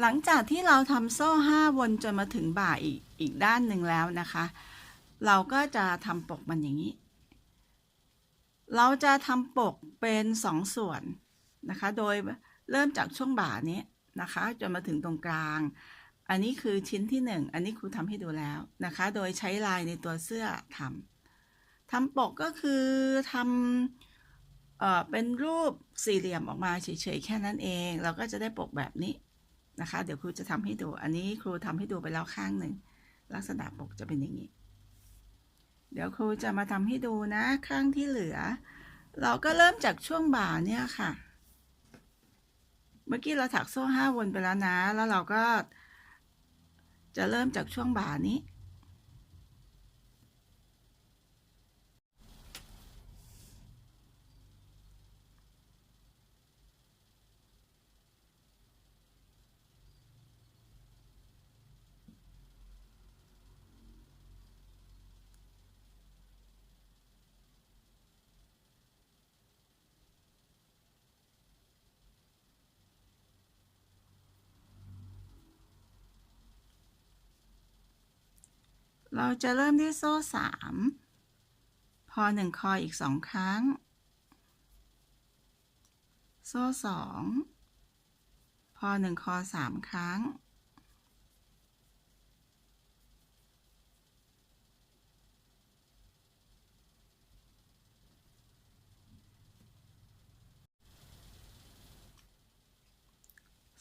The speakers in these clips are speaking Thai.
หลังจากที่เราทำโซ่ห้าวนจนมาถึงบ่าอีกอีกด้านหนึ่งแล้วนะคะ เราก็จะทำปกมันอย่างนี้ เราจะทำปกเป็นสองส่วนนะคะ โดยเริ่มจากช่วงบ่านี้นะคะจนมาถึงตรงกลาง อันนี้คือชิ้นที่หนึ่งอันนี้ครูทำให้ดูแล้วนะคะ โดยใช้ลายในตัวเสื้อทำทำปกก็คือทำเอ่อเป็นรูปสี่เหลี่ยมออกมาเฉยๆแค่นั้นเอง เราก็จะได้ปกแบบนี้ นะคะ เดี๋ยวครูจะทำให้ดู อันนี้ครูทำให้ดูไปแล้วข้างหนึ่ง ลักษณะปกจะเป็นอย่างนี้ เดี๋ยวครูจะมาทำให้ดูนะ ข้างที่เหลือ เราก็เริ่มจากช่วงบ่าเนี่ยค่ะ เมื่อกี้เราถักโซ่ห้าวนไปแล้วนะ แล้วเราก็จะเริ่มจากช่วงบ่านี้ เราจะเริ่มที่โซ่สามพอหนึ่งคออีกสองครั้ง โซ่สองพอหนึ่งคอสามครั้ง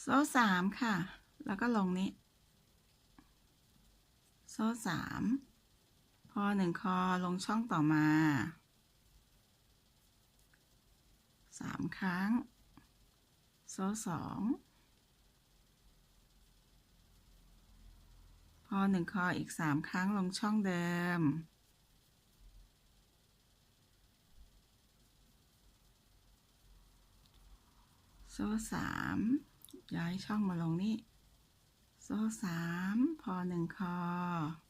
โซ่สามค่ะ แล้วก็ลงนี้ โซ่สามพอหนึ่งคอลงช่องต่อมาสามครั้ง โซ่สองพอหนึ่งคออีกสามครั้งลงช่องเดิม โซ่สามย้ายช่องมาลงนี่ โซ่สามพอหนึ่งคอ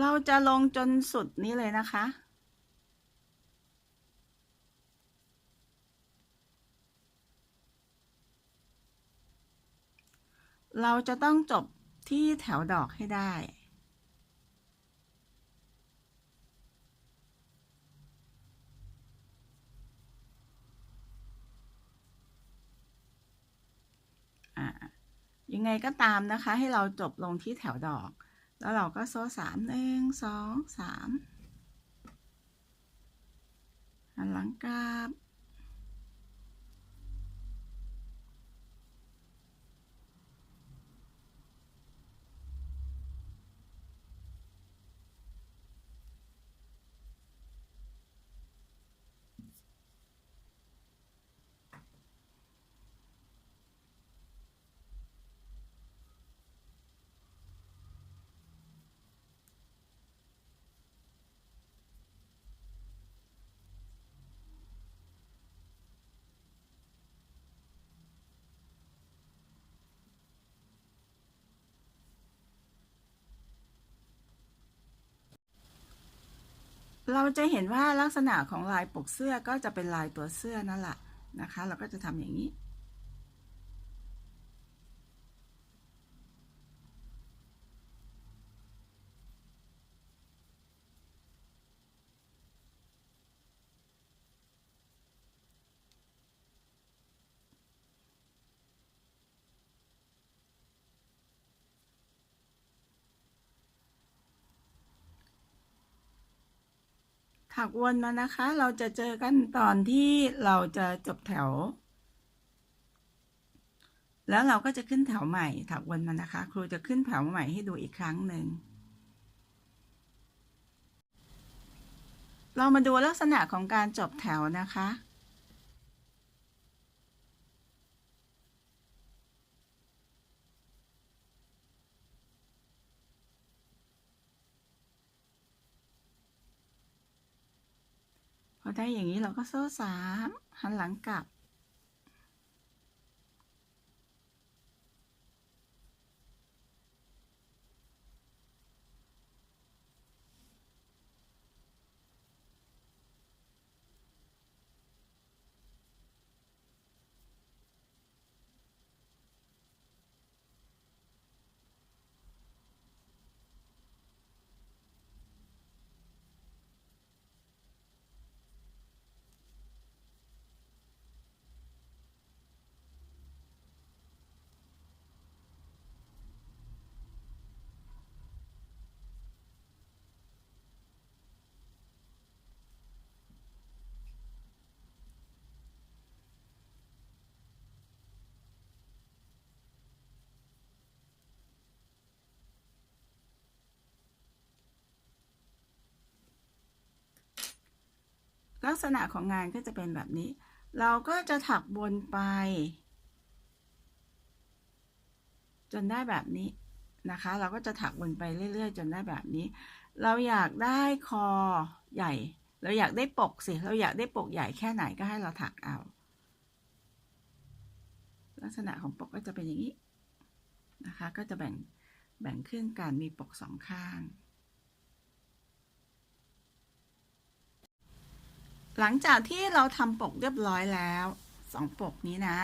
เราจะลงจนสุดนี้เลยนะคะ เราจะต้องจบที่แถวดอกให้ได้ยังไงก็ตามนะคะ ให้เราจบลงที่แถวดอก แล้วเราก็โซ่สามหนึ่งสองสามหันหลังกลับ เราจะเห็นว่าลักษณะของลายปกเสื้อก็จะเป็นลายตัวเสื้อนั่นแหละนะคะ เราก็จะทำอย่างนี้ ถักวนมานะคะ เราจะเจอกันตอนที่เราจะจบแถว แล้วเราก็จะขึ้นแถวใหม่ถักวนมานะคะ ครูจะขึ้นแถวใหม่ให้ดูอีกครั้งหนึ่ง เรามาดูลักษณะของการจบแถวนะคะ พอได้อย่างนี้เราก็โซ่สามหันหลังกลับ ลักษณะของงานก็จะเป็นแบบนี้ เราก็จะถักวนไป จนได้แบบนี้นะคะ เราก็จะถักวนไปเรื่อย ๆ จนได้แบบนี้ เราอยากได้คอใหญ่ เราอยากได้ปกสิ เราอยากได้ปกใหญ่แค่ไหนก็ให้เราถักเอา ลักษณะของปกก็จะเป็นอย่างนี้นะคะ ก็จะแบ่งแบ่งครึ่งกันมีปกสองข้าง หลังจากที่เราทำปกเรียบร้อยแล้วสองปกนี้นะ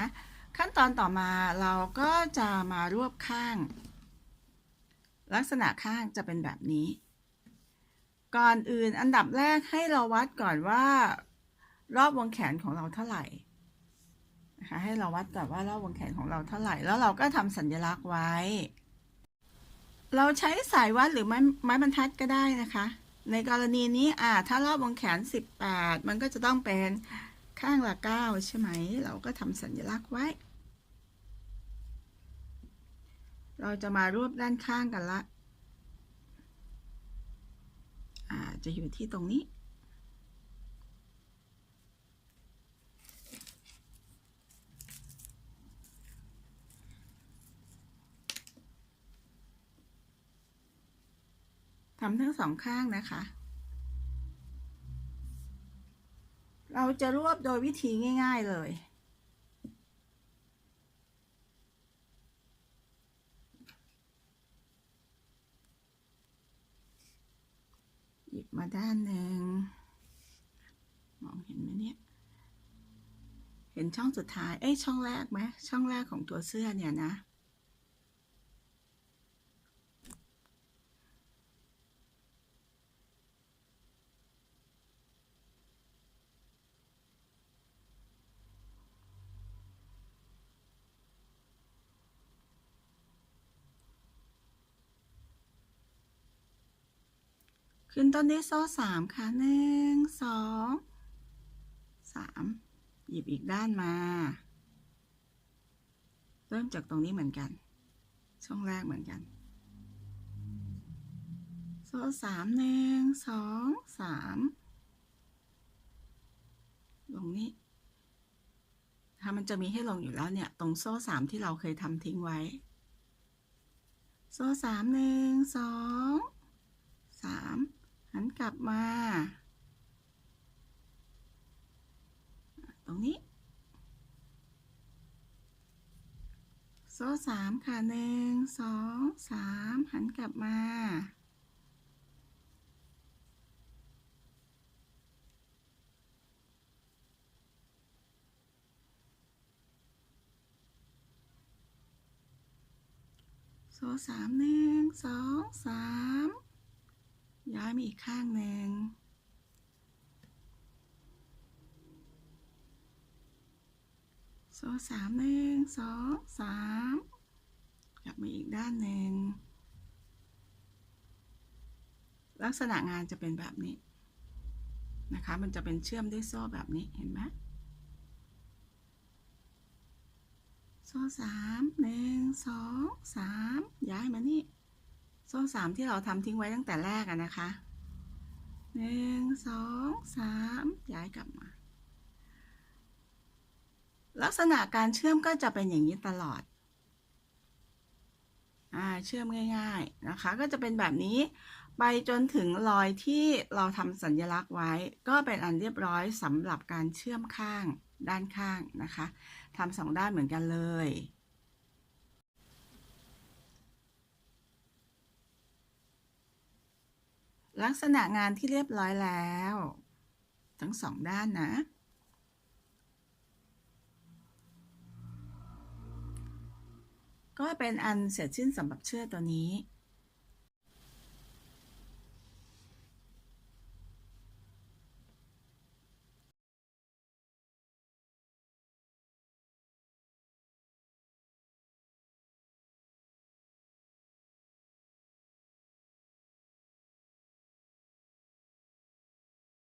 ขั้นตอนต่อมาเราก็จะมารวบข้าง ลักษณะข้างจะเป็นแบบนี้ ก่อนอื่นอันดับแรกให้เราวัดก่อนว่า รอบวงแขนของเราเท่าไหร่นะคะให้เราวัดก่อนว่ารอบวงแขนของเราเท่าไหร่ แล้วเราก็ทำสัญลักษณ์ไว้ เราใช้สายวัดหรือไม้ไม้บรรทัดก็ได้นะคะ ในกรณีนี้อ่าถ้ารอบวงแขน 18 มันก็จะต้องเป็นข้างละ9ใช่ไหม เราก็ทำสัญลักษณ์ไว้ เราจะมารวบด้านข้างกันละ อ่า จะอยู่ที่ตรงนี้ ทำทั้งสองข้างนะคะ เราจะรวบโดยวิธีง่าย ๆเลย หยิบมาด้านหนึ่งมองเห็นไหมเนี่ยเห็นช่องสุดท้าย เอ้ยช่องแรกไหมช่องแรกของตัวเสื้อเนี่ยนะ ขึ้นต้นด้วยโซ่สามค่ะหนึ่งสองสามหยิบอีกด้านมา เริ่มจากตรงนี้เหมือนกัน ช่องแรกเหมือนกัน โซ่สามหนึ่งสองสามลงนี้ถ้ามันจะมีให้ลงอยู่แล้วเนี่ย ตรงโซ่สามที่เราเคยทำทิ้งไว้ โซ่สามหนึ่งสองสาม หันกลับมา ตรงนี้ โซ่สามค่ะหนึ่งสองสามหันกลับมา โซ่สามหนึ่งสองสาม ย้ายมาอีกข้างหนึ่งโซ่สามหนึ่งสองสามกลับมาอีกด้านหนึ่งลักษณะงานจะเป็นแบบนี้นะคะ มันจะเป็นเชื่อมด้วยโซ่แบบนี้เห็นไหมโซ่สามหนึ่งสองสามย้ายมานี่ ซ่สามที่เราทำทิ้งไว้ตั้งแต่แรกอะนะคะหนึ่งสองสามย้ายกลับมา ลักษณะการเชื่อมก็จะเป็นอย่างนี้ตลอดอ่าเชื่อมง่าย ๆนะคะ ก็จะเป็นแบบนี้ไปจนถึงรอยที่เราทำสัญลักษณ์ไว้ ก็เป็นอันเรียบร้อยสำหรับการเชื่อมข้างด้านข้างนะคะทำสองด้านเหมือนกันเลย ลักษณะงานที่เรียบร้อยแล้ว ทั้งสองด้านนะ ก็เป็นอันเสร็จสิ้นสำหรับเชือกตัวนี้